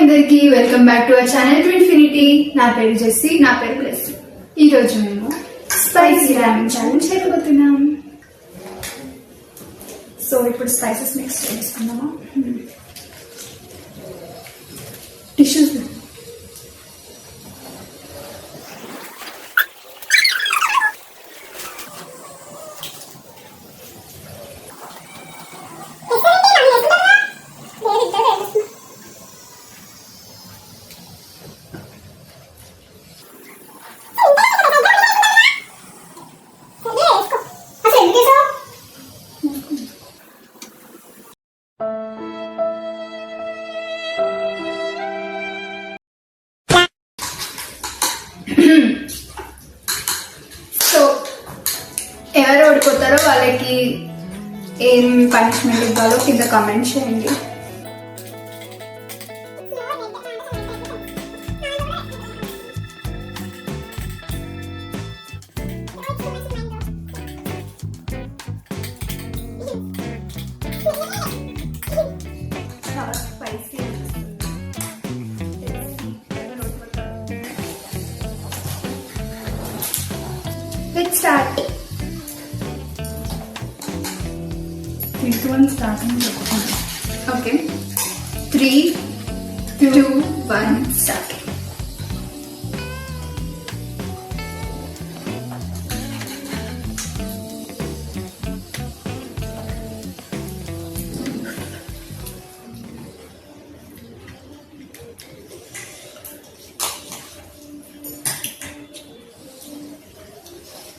అందరికి welcome back to our channel to infinity. నా పేరు జెస్సీ నా పేరు ప్లస్ ఈ రోజు మేము స్పైసీ రామెన్ ఛాలెంజ్ చేయబోతున్నాం. సో ఇప్పుడు స్పైసెస్ మిక్స్ చేసుకుందామా సో ఎవరు ఓడిపోతారో వాళ్ళకి ఏం పనిష్మెంట్ ఇవ్వాలో కింద కామెంట్ చేయండి. తీసుకొని starting okay three two one start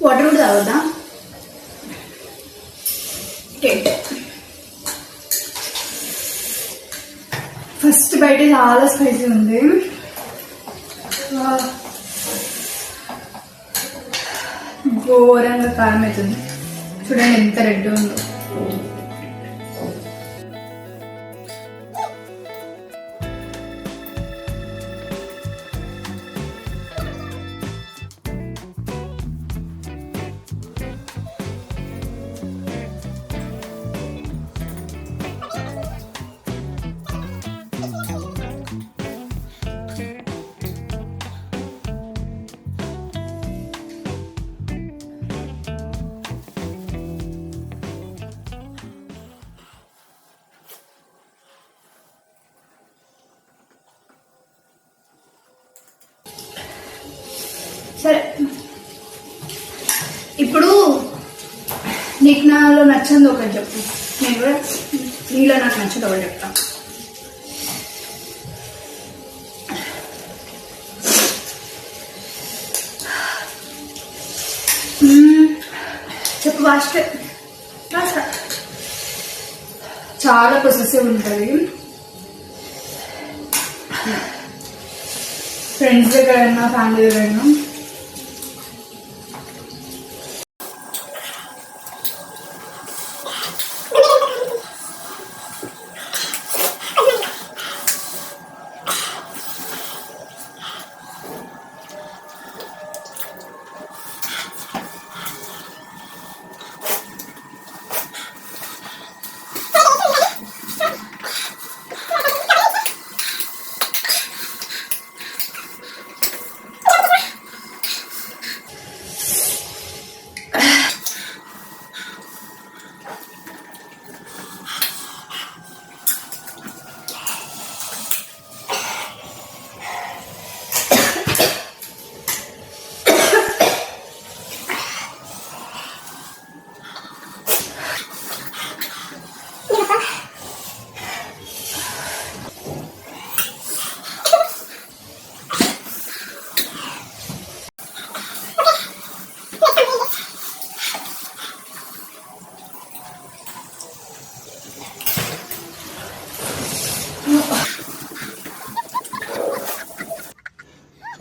water కూడా తాగుదా టెట్ ఫస్ట్ బయట చాలా స్పైసీ ఉంది. ఘోరంగా కారం అవుతుంది. చూడండి ఎంత రెడ్ ఉందో. సరే. ఇప్పుడు నీకు నాలో నచ్చింది ఒకటి చెప్పు. నేను కూడా నీలో నాకు నచ్చదు ఒకటి చెప్తాను చెప్పు ఫాస్ట్. ఫాస్ట్ చాలా ప్రొసెసివ్ ఉంటుంది. ఫ్రెండ్స్ దగ్గర ఫ్యామిలీ దగ్గర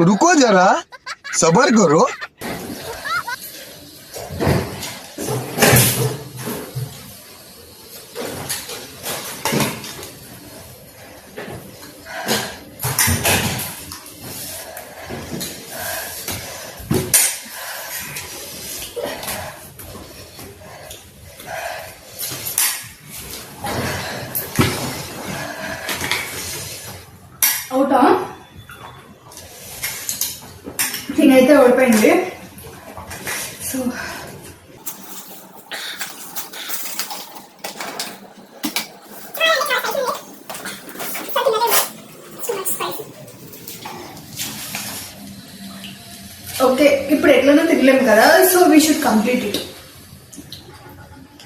रुको जरा सबर करो అయితే ఓడిపోయింది. సో ఓకే ఇప్పుడు ఎట్లనో తినలేము కదా so we should complete it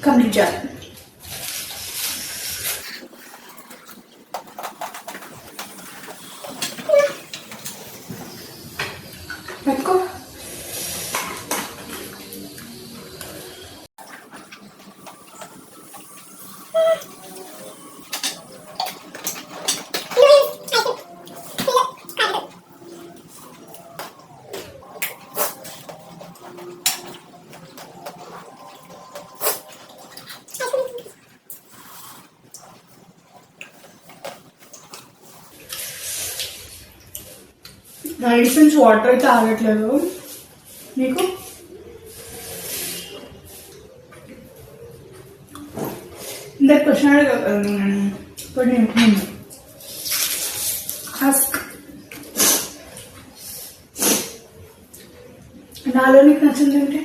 complete చేయాలి. నైట్ నుంచి వాటర్ అయితే ఆగట్లేదు మీకు ఇందాక క్వశ్చన్ ఇప్పుడు నేను హస్క్ నాలో నీకు నచ్చింది అంటే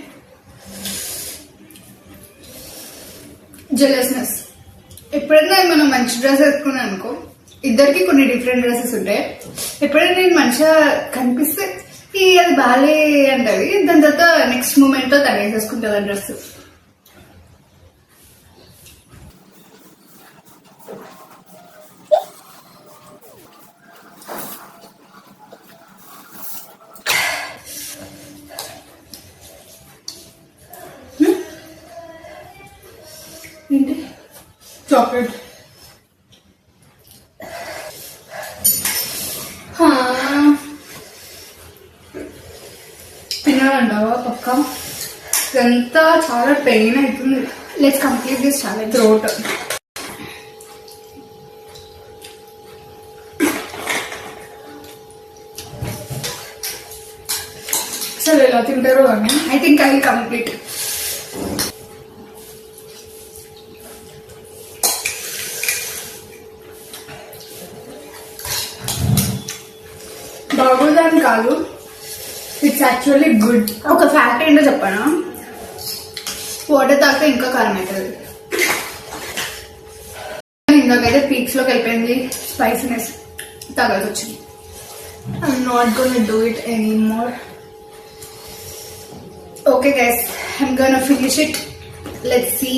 జెలస్నెస్ ఎప్పుడైనా మనం మంచి డ్రెస్ వేసుకున్నాను అనుకో ఇద్దరికి కొన్ని డిఫరెంట్ డ్రెస్సెస్ ఉంటాయి. ఎప్పుడైనా నేను మంచిగా కనిపిస్తే ఈ అది బాగాలే అంటది. దాని తర్వాత నెక్స్ట్ మూమెంట్లో తను వేసేసుకుంటుంది ఆ డ్రెస్. తినాలంటావా పక్క. ఇదంతా చాలా పెయిన్ అవుతుంది. లెట్స్ కంప్లీట్ దిస్ చాలా థ్రోట్ సరే ఎలా తింటారో అని. ఐ థింక్ ఐ కంప్లీట్ బాగోదని కాదు. ఇట్స్ యాక్చువల్లీ గుడ్ ఒక ఫ్యాక్ట్ ఏంటో చెప్పాను? వాటర్ తాగితే ఇంకా కారం అవుతుంది. ఇందాకైతే పీక్స్లోకి వెళ్ళిపోయింది. స్పైసీనెస్ తగలసి వచ్చింది. I'm not gonna do it any more okay guys I'm gonna finish it let see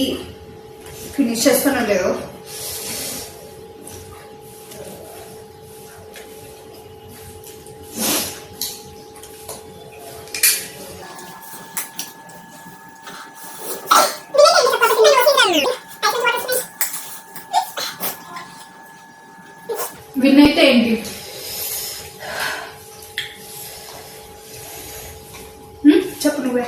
finish చేస్తానో లేదో విన్ అయితే ఏంటి హ్మ్? చెప్పు నువ్వే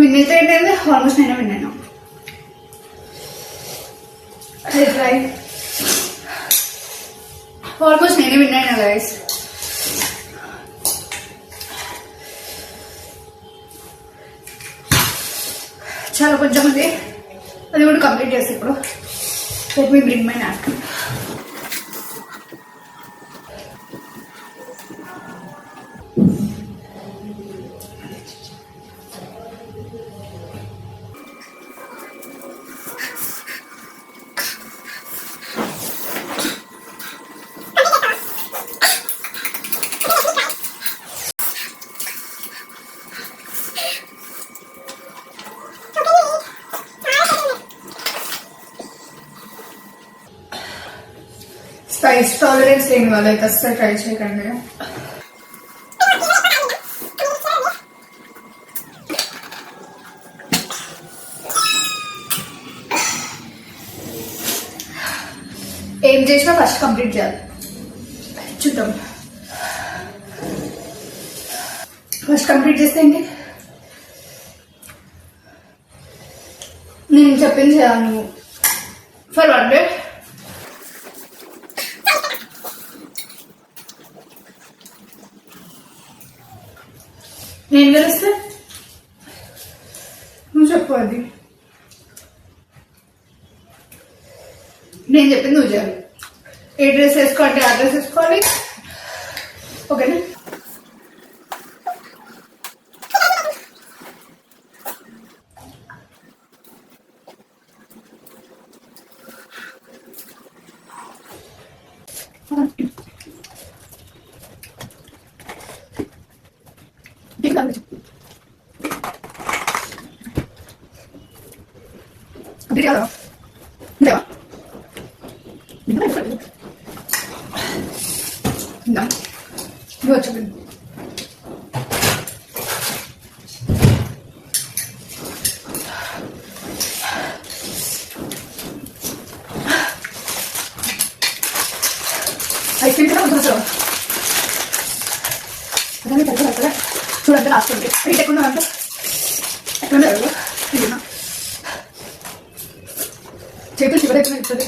విన్ అయితే ఏంటంటే ఆల్మోస్ట్ నేనే విన్నాను ట్రై ఆల్మోస్ట్ నేనే విన్నాను గైస్ చాలా కొంచెం ఉంది అది కూడా కంప్లీట్ చేసి ఇప్పుడు let me bring my not spice tolerance లేని వాళ్ళైతే అస్సలు ట్రై చేయకండి. ఏం చేసినా ఫస్ట్ కంప్లీట్ చేయాలి. చూద్దాం. ఫస్ట్ కంప్లీట్ చేస్తే ఏంటి? నేను చెప్పింది చేయాలి నువ్వు. ఫర్ వన్ డే నేను గెలుస్తా నువ్వు చెప్పు అది. నేను చెప్పింది నువ్వు చేయాలి ఏ డ్రెస్ వేసుకోవాలి ఆ డ్రెస్ వేసుకోవాలి. ఓకేనా? Да. Да. Да. literally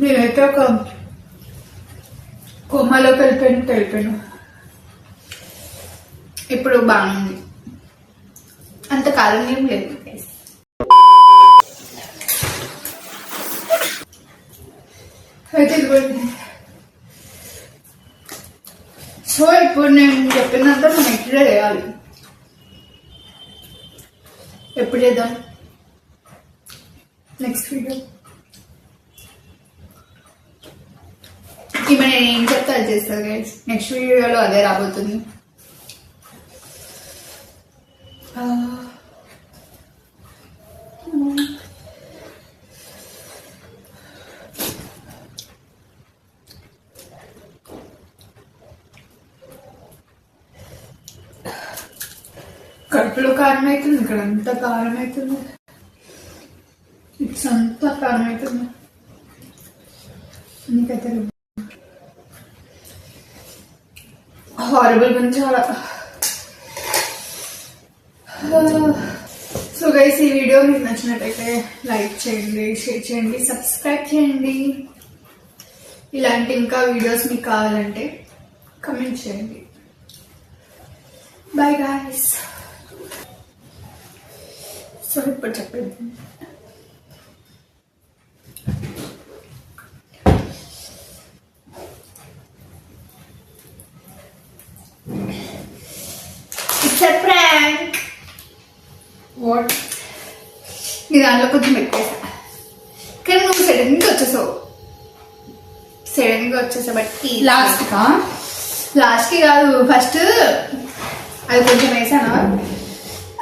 నేనైతే ఒక కొమ్మలోకి వెళ్ళిపోయాను వెళ్ళిపోయాను ఇప్పుడు బాగుంది. అంత కాలం ఏం లేదు. అయితే ఇదిగోండి. సో ఇప్పుడు నేను చెప్పినంత మనం ఎట్లా చేయాలి. ఎప్పుడు చేద్దాం? Next video. ఈమె నేను ఏం చెప్తా అది చేస్తారు గైస్ నెక్స్ట్ వీడియోలో అదే రాబోతుంది. కడుపులో కారం అవుతుంది ఇక్కడ అంతా కారం అవుతుంది. ఇట్స్ అంతా కారం అవుతుంది. నీకైతే హారబుల్ మంచిగా చాలా సో గైస్ ఈ వీడియో మీకు నచ్చినట్టయితే లైక్ చేయండి షేర్ చేయండి సబ్స్క్రైబ్ చేయండి. ఇలాంటి ఇంకా వీడియోస్ మీకు కావాలంటే కమెంట్ చేయండి. బాయ్ గాయస్ సో ఇప్పుడు చెప్పండి ఇట్స్ అ ప్రాంక్ వాట్ నీ దాంట్లో కొంచెం ఎక్కువేసా కానీ నువ్వు సడన్గా వచ్చేసావు. సడన్గా వచ్చేసా బట్టి లాస్ట్ కా లాస్ట్కి కాదు ఫస్ట్ అది కొంచెం వేసాను?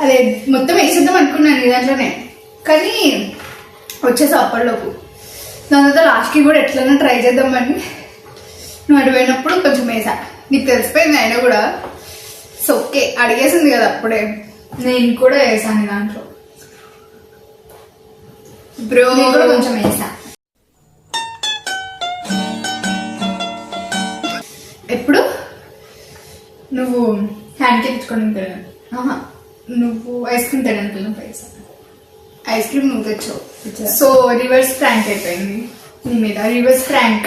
అదే మొత్తం వేసేద్దాం అనుకున్నాను నీ దాంట్లోనే. కానీ వచ్చేసావు అప్పటిలోపు. దాని తర్వాత లాస్ట్కి కూడా ఎట్లైనా ట్రై చేద్దామని నువ్వు అటు పోయినప్పుడు కొంచెం వేసా. నీకు తెలిసిపోయింది అయినా కూడా. సో ఓకే అడిగేసింది కదా అప్పుడే. నేను కూడా వేసాను దాంట్లో. బ్రో కూడా కొంచెం వేసా. ఎప్పుడు? నువ్వు హ్యాండ్ కేక్ ఇచ్చుకొని ఆహా. నువ్వు ఐస్ క్రీమ్ తినడానికి పైసా ఐస్ క్రీమ్ నువ్వు తెచ్చావు. తెచ్చా. సో రివర్స్ ప్రాంక్ అయిపోయింది. నీ మీద రివర్స్ ప్రాంక్.